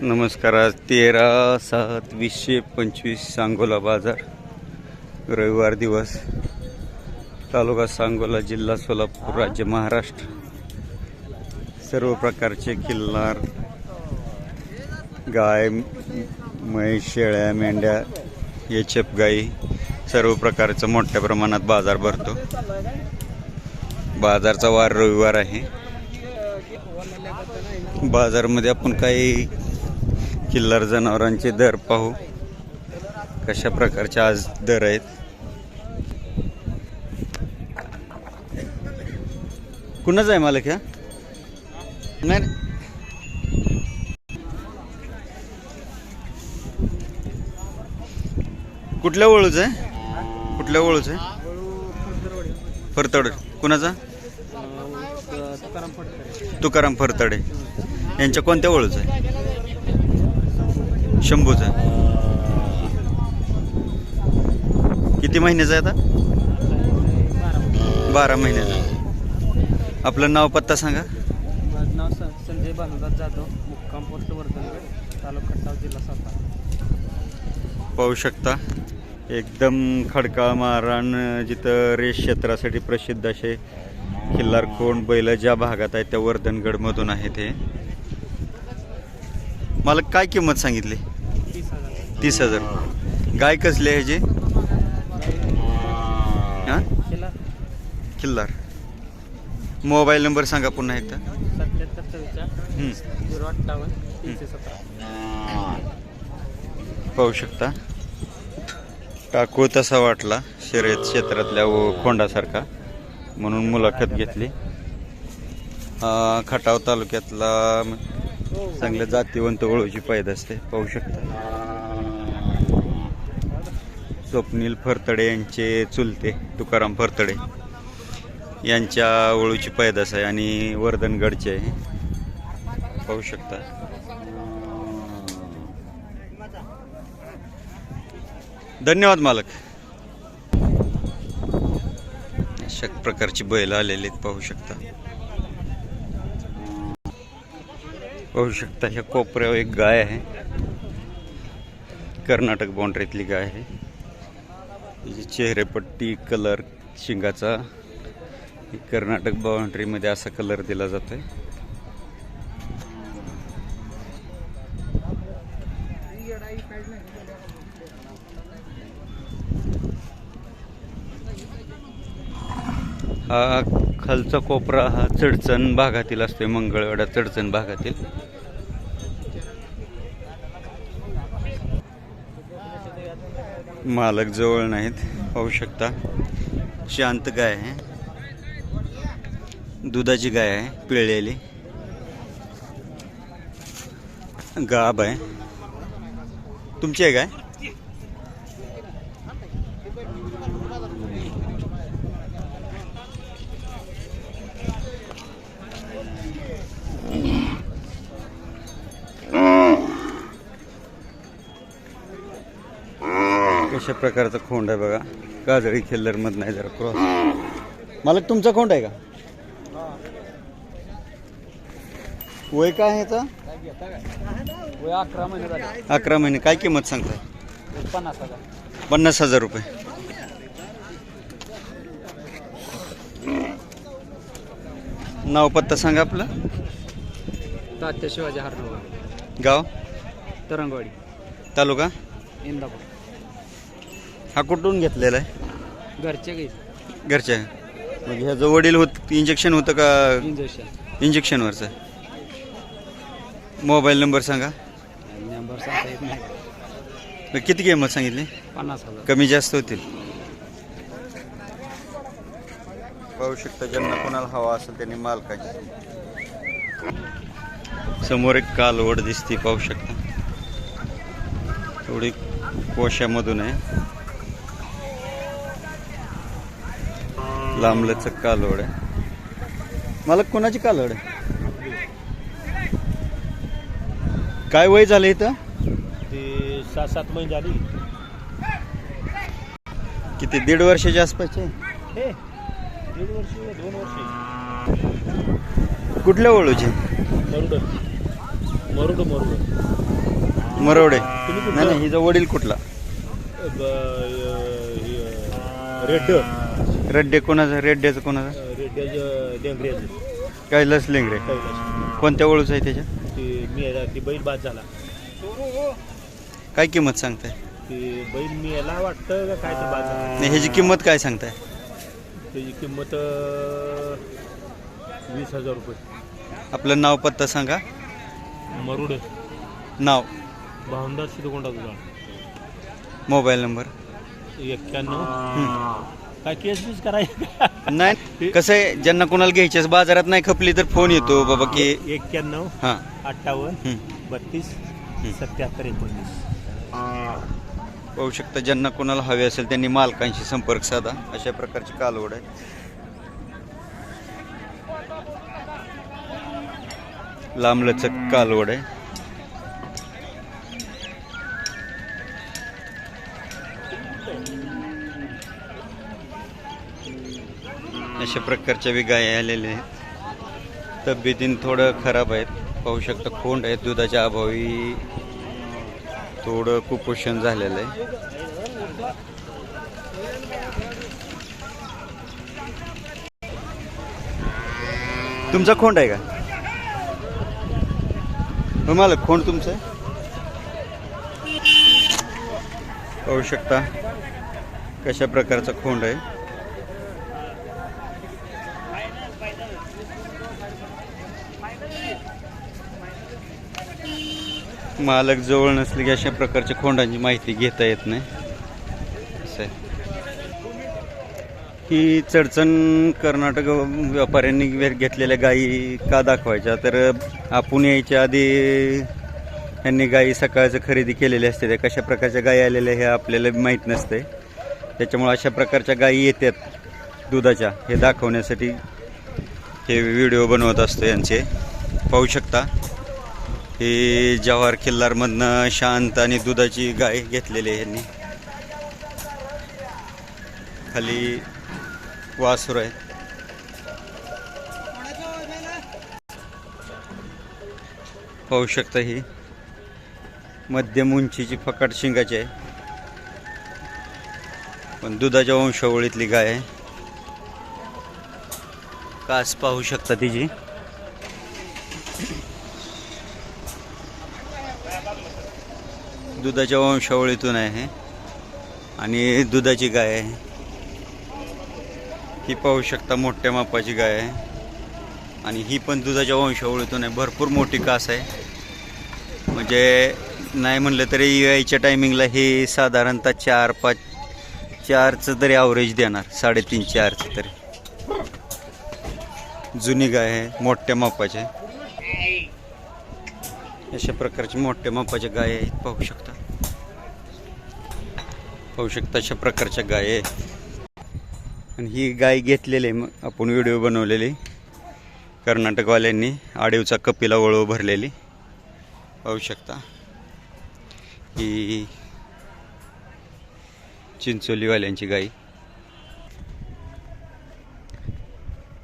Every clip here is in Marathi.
नमस्कार आज तेरा सात वीसशे पंचवीस सांगोला बाजार. रविवार दिवस. तालुका सांगोला जिल्हा सोलापूर राज्य महाराष्ट्र. सर्व प्रकारचे किल्लार गाय म्हैस शेळ्या मेंढ्या एचएफ गाई सर्व प्रकारचं मोठ्या प्रमाणात बाजार भरतो. बाजारचा वार रविवार आहे. बाजारमध्ये आपण काही किल्लार जनावरांचे दर पाहू. कशा प्रकारचे आज दर आहेत? कुणाच आहे मालक ह्या नाही. कुठल्या वळूच आहे? कुठल्या वळूच आहे? फरतड. कुणाचा? तुकाराम फरतडे. यांच्या कोणत्या वळूच आहे? शंभूचा. किती महिन्याचा आहे आता? बारा महिन्याचा. आपलं नाव पत्ता सांगा. माझं नाव संजय भानुदास जाधव मुक्काम पोस्ट वर्धनगड तालुका खटाव जिल्हा सातारा. पाहू शकता. एकदम खडकाळ माराण जिथं रेस क्षेत्रासाठी प्रसिद्ध असे खिल्लार कोंड बैल ज्या भागात आहेत त्या वर्धनगडमधून आहेत हे. मला काय किंमत सांगितली? तीस हजार. गाय कसली आहे ह्याची? हां? शिला मोबाईल नंबर सांगा पुन्हा एकदा. पाहू शकता. टाकू तसा वाटला शर्यत क्षेत्रातल्या व खोंडासारखा. म्हणून मुलाखत घेतली. खटाव तालुक्यातला चांगल्या जातीवंत ओळूची पैदास असते पाहू शकता. स्वप्नील फरतडे यांचे चुलते तुकाराम फरतडे यांच्या ओळूची पैदास आहे आणि वर्धनगडचे आहे. पाहू शकता. धन्यवाद मालक. अशा प्रकारची बैल आलेली आहेत पाहू शकता. पाहू शकता ह्या कोपऱ्यावर एक गाय आहे. कर्नाटक बाउंड्रीतली गाय आहे. चेहरेपट्टी कलर शिंगाचा. कर्नाटक बाउंड्रीमध्ये असा कलर दिला जातोय. हा खालचा कोपरा हा चडचण भागातील असतोय मंगळवेढा चडचण भागातील. मालक जवळ नाहीत पाहू शकता. शांत गाय आहे. दुधाची गाय आहे पिळलेली. गाब आहे. तुमची आहे गाय? कशा प्रकारचा खोंड आहे बघा. काजळी खेल्लर मध नाही जरा क्रॉस. मालक तुमचा खोंड आहे का? वय काय आहे याचा? वय अकरा महिने झाले. अकरा महिने. काय किंमत सांगताय? पन्नास हजार. पन्नास हजार रुपये. नाव पत्ता सांगा आपलं. तात्या शिवाजी हरनोळ गाव? तरंगवाडी. तालुका? इंदापूर. हा कुठून घेतलेला आहे? घरचे काही घरच्या. मग ह्याचं वडील होत इंजेक्शन होतं का? इंजेक्शन इंजेक्शनवरचं मोबाईल नंबर सांगा. नंबर सांगता येत नाही. मग किती किंमत सांगितली? पन्नास हजार. कमी जास्त होतील. पाहू शकता ज्यांना कोणाला हवा असेल त्यांनी माल काय. समोर एक कालवड दिसते पाहू शकता. थोडी कोशामधून आहे. लांबलचक कालवड आहे? मला कोणाची कालवड आहे? काय वय झालं इथं? ते सात सात महिने झाली. किती दीड वर्षाच्या आसपासचे हे दीड वर्ष दोन वर्ष. कुठल्या वळूचे? मरुड. मरुड मरुड. मरवडे? नाही हिचा वडील कुठला? रेड रेड्डे कोणाचा? रेड्ड्याचं कोणाचा? रेड डेंगरेज कैलास लेंगरे कैलास कोणत्या ओळूच आहे त्याच्या? ते मी ती बैल बाद झाला. काय किंमत सांगताय? ते बैल मी याला वाटतं का काय तर बाद झाला. नाही ह्याची किंमत काय सांगताय? त्याची किंमत अं, वीस हजार रुपये. आपलं नाव पत्ता सांगा. मरुड. नाव. भावंदार शिरकोंडा तुझा मोबाईल नंबर. एक्क्याण्णव. काय केस बीस करायचं नाही कसं आहे ज्यांना कोणाला घ्यायच्याच बाजारात नाही खपली तर फोन येतो बाबा की एक्क्याण्णव हां. अठ्ठावन्न. बत्तीस सत्याहत्तर एकोणतीस. पाहू शकता ज्यांना कोणाला हवे असेल त्यांनी मालकांशी संपर्क साधा. अशा प्रकारची कालवड आहे. लांबलचक कालवड आहे. अशा प्रकारच्या बी गाय आलेल्या आहेत. तब्येतीन थोडं खराब आहेत. पाहू शकता खोंड आहेत दुधाच्या अभावी. थोडं कुपोषण झालेलं आहे. तुमचा खोंड आहे का? तुम्हाला खोंड तुमचं? आहे? पाहू शकता कशा प्रकारचा खोंड आहे. मालक जवळ नसले की अशा प्रकारच्या खोंडांची माहिती घेता येत नाही. असं ही चडचण कर्नाटक व्यापाऱ्यांनी घेतलेल्या गायी का दाखवायच्या? तर आपण यायच्या आधी यांनी गायी सकाळचं खरेदी केलेली असते. त्या कशा प्रकारच्या गायी आलेल्या हे आपल्याला माहीत नसते त्याच्यामुळे अशा प्रकारच्या गायी येतात दुधाच्या हे दाखवण्यासाठी. हे व्हिडिओ बनवत असतो यांचे. पाहू शकता. ही जवाहर किल्लारमधनं शांत आणि दुधाची गाय घेतलेली आहे यांनी. खाली वासुर आहे. पाहू शकता ही. मध्यम उंचीची फकाट शिंगाची आहे. पण दुधाच्या वंशावळीतली गाय आहे. कास पाहू शकता तिची दुधाच्या वंशावळीतून आहे. आणि दुधाची गाय आहे. ही पाहू शकता मोठ्या मापाची गाय आहे. आणि ही पण दुधाच्या वंशावळीतून आहे. भरपूर मोठी कास आहे. म्हणजे नाही म्हणलं तरी यायच्या टायमिंगला हे साधारणतः चार पाच चारचं तरी ॲव्हरेज देणार. साडेतीन चार जुनी गाय आहे मोठ्या मापाचे. अशा प्रकारचे मोठ्या मापाच्या गाय आहेत पाहू शकता. पाहू शकता अशा प्रकारच्या गाय आहेत. आणि ही गाय घेतलेली आहे मग आपण व्हिडिओ बनवलेली. कर्नाटकवाल्यांनी आडीवचा कपिला वळव भरलेली. पाहू शकता. ही चिंचोलीवाल्यांची गाई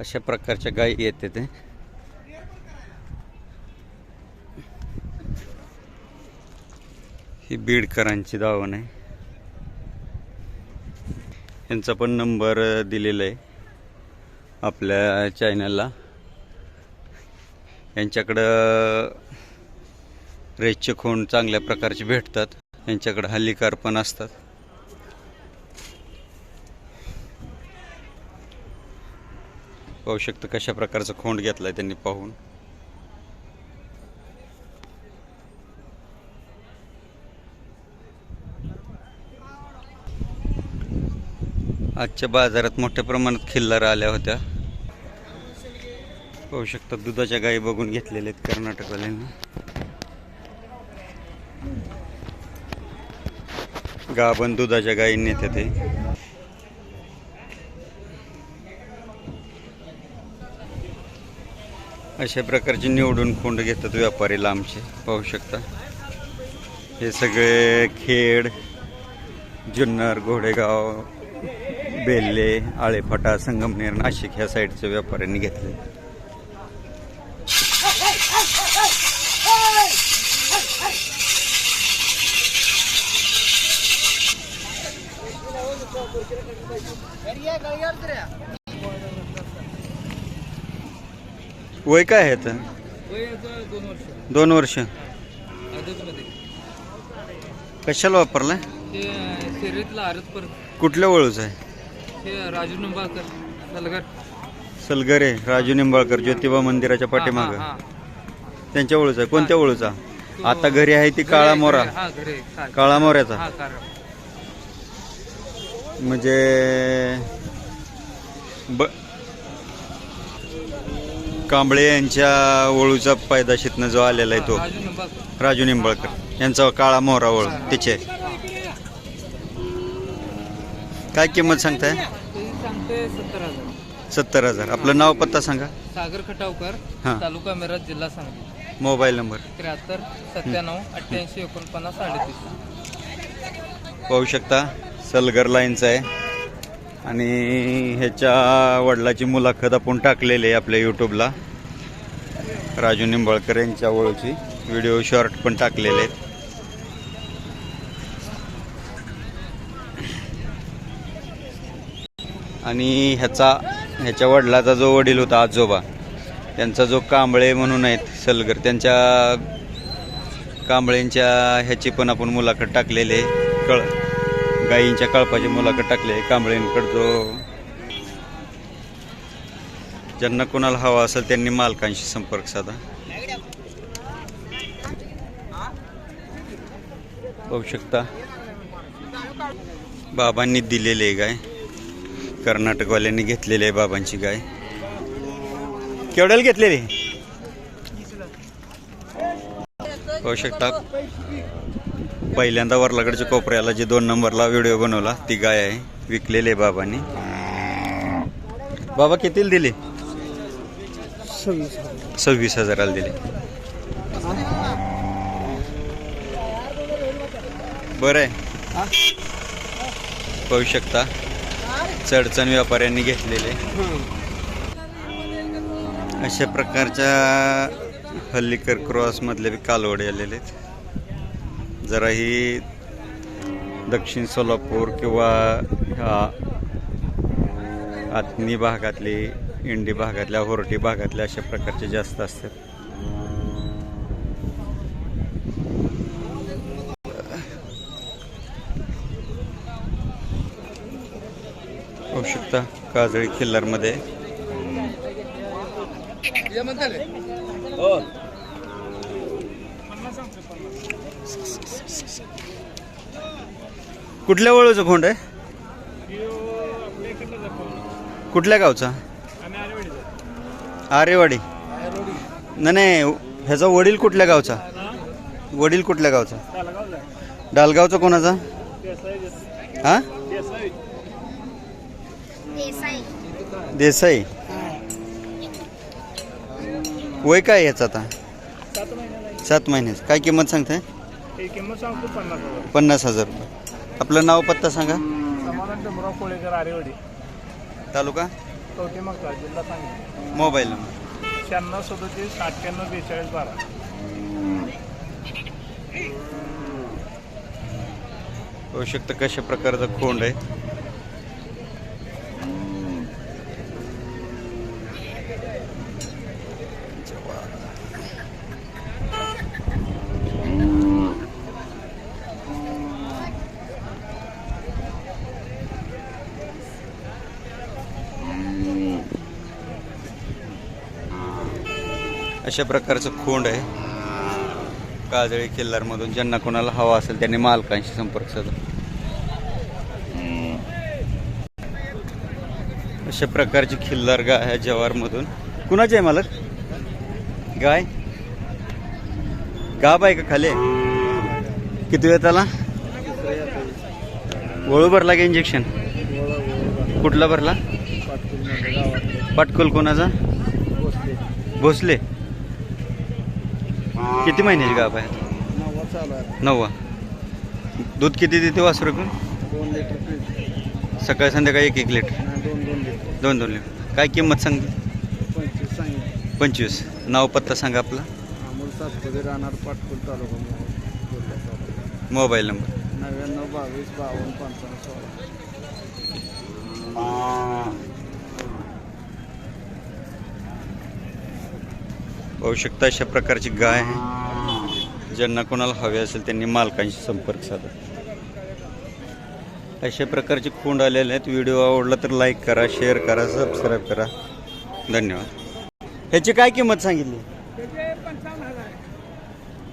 अशा प्रकारच्या गायी येते ते. ही बीडकरांची दावण आहे. यांचा पण नंबर दिलेला आहे आपल्या चॅनलला यांच्याकडं रेसचे खूण चांगल्या प्रकारचे भेटतात. यांच्याकडं हल्लीकार पण असतात. पाहू शकता कशा प्रकारचा खोंड घेतलाय त्यांनी पाहून. आजच्या बाजारात मोठ्या प्रमाणात खिल्लार आल्या होत्या. पाहू शकता दुधाच्या गायी बघून घेतलेल्या आहेत कर्नाटकवाल्यांनी. गाभण दुधाच्या गायी नेते ते. अशा प्रकारचे निवडून खोंड घेतात व्यापारी लांबचे पाहू शकता. हे सगळे खेड जुन्नर घोडेगाव बेल्ले आळेफाटा संगमनेर नाशिक ह्या साईडचे व्यापाऱ्यांनी घेतले. वय काय आहे आता? दोन वर्ष. दोन वर्ष. आदतमध्ये कशाला वापरला ते शर्यतला आरत परत. कुठल्या वळूच आहे? हे राजू निंबाळकर सलगर. सलगरे राजू निंबाळकर ज्योतिबा मंदिराच्या पाठीमाग. त्यांच्या वळूचा आहे. कोणत्या वळूचा? आता घरी आहे ती काळा मोरा. हा हा, काळा. मोऱ्याचा. कारण म्हणजे ब कांबळे यांच्या वळूचा पैदाशीतनं जो आलेला आहे तो. राजू निंबाळकर यांचा काळा मोहरा वळू तिचे. काय किंमत सांगताय? सत्तर हजार. आपलं नाव पत्ता सांगा. सागर खटावकर हा. तालुका मिरज जिल्हा सांगली. Mobile number. त्र्याहत्तर सत्त्याण्णव अठ्ठ्याऐंशी एकोणपन्नास अडतीस पाहू शकता सलगर लाईनचा आहे. आणि ह्याच्या वडिलाची मुलाखत आपण टाकलेली आहे आपल्या यूट्यूबला राजू निंबाळकर यांच्या ओळखी. व्हिडिओ शॉर्ट पण टाकलेले आहेत. आणि ह्याचा ह्याच्या वडिलाचा जो वडील होता आजोबा त्यांचा जो कांबळे म्हणून आहेत सलगर त्यांच्या कांबळेंच्या ह्याची पण आपण मुलाखत टाकलेली आहे. कळ गायींच्या कळपाची मुलाखत टाकली आहे. कांबळेंकडं जो ज्यांना कोणाला हवा असेल त्यांनी मालकांशी संपर्क साधा. पाहू शकता बाबांनी दिलेली आहे गाय. कर्नाटकवाल्यांनी घेतलेली आहे बाबांची गाय. केवढ्याला घेतलेली? पाहू शकता पहिल्यांदा वरलाकडच्या कोपऱ्याला जे दोन नंबरला व्हिडिओ बनवला ती गाय आहे विकलेली आहे बाबांनी. बाबा कितीला दिली? सव्वीस हजाराला दिली. बरं आहे. पाहू शकता. चढचण व्यापाऱ्यांनी घेतलेले अशा प्रकारच्या हल्लीकर क्रॉसमधले बी कालवडे आलेले आहेत. जरा ही दक्षिण सोलापूर किंवा ह्या आत्नी भागातली इंडी भागातल्या होरटी भागातल्या अशा प्रकारचे जास्त असतात. होऊ शकता काजळी खिल्लरमध्ये हो. कुठल्या वळूचं खोंड आहे? कुठल्या गावचा? आरेवाडी. नाही नाही ह्याचा वडील कुठल्या गावचा? वडील कुठल्या गावचा? डालगावचा कोणाचा? हा? देसाई. वय काय याचं आता? सात महिन्याचं. काय किंमत सांगताय? किंमत सांगतो पन्नास हजार पन्नास हजार रुपये. आपलं नाव पत्ता सांगा. समाधान डोंबराव कोळेकर आरेवाडी. तालुका? मगता जिल्हा सांगली. Mobile number. शहाण्णव सदोतीस अठ्ठ्याण्णव बेचाळीस बारा. होऊ शकतं कशा प्रकारचा खोंड आहे? अशा प्रकारचं खोंड आहे. काजळी किल्लारमधून ज्यांना कोणाला हवा असेल त्यांनी मालकांशी संपर्क साधा. अशा प्रकारची खिल्लार गाय आहे जवारमधून. कुणाची आहे मालक? गाय? गाब आहे का खाली? किती वेळ त्याला? गोळू भरला का इंजेक्शन कुठला भरला? पाटकुल कोणाचा? भोसले. किती महिन्याची गाभ आहे? नव्वा. चालू आहे नववा दूध किती देते वासरू पण दोन लिटर सकाळी संध्याकाळी एक एक लिटर. दोन दोन लिटर. दोन दोन लिटर काय किंमत सांगते? पंचवीस. सांगितलं पंचवीस नाव पत्ता सांगा आपला. अमोल सातपुते राहणार तालुका. Mobile number. नव्याण्णव बावीस बावन्न पंचावन्न सोळा. पाहू शकता अशा प्रकारची गाय ज्यांना कोणाला हवे असेल त्यांनी मालकांशी संपर्क साधा. अशा प्रकारचे खोंड आलेले आहेत. व्हिडिओ आवडला तर लाईक करा शेअर करा सबस्क्राईब करा. धन्यवाद. ह्याची काय किंमत सांगितली?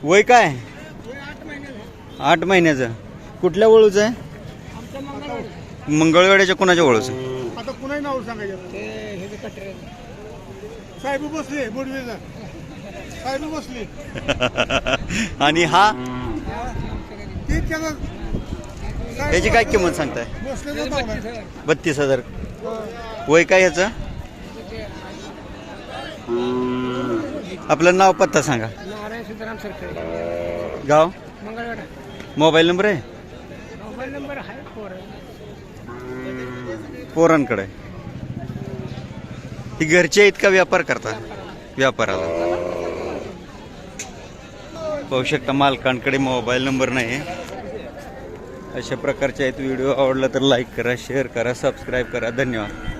वय काय? आठ महिन्याचं. कुठल्या वळूचं आहे? मंगळवेड्याच्या कोणाच्या वळूचं आता कुणाही नाव सांगायचं? साहेब बसले बोडवेला. बसले. आणि हा? याची काय किंमत सांगताय. बत्तीस हजार. वय काय ह्याचं आपलं नाव पत्ता सांगा. नारायण सीताराम सरकडे गाव? मोबाईल नंबर आहे? पोरांकडे. ही घरचे आहेत का व्यापार करता? व्यापाराला. पाहू शकता मालकांकडे मोबाईल नंबर नाही अशा प्रकारचे आहेत व्हिडिओ. आवडला तर लाईक करा शेअर करा सबस्क्राईब करा. धन्यवाद.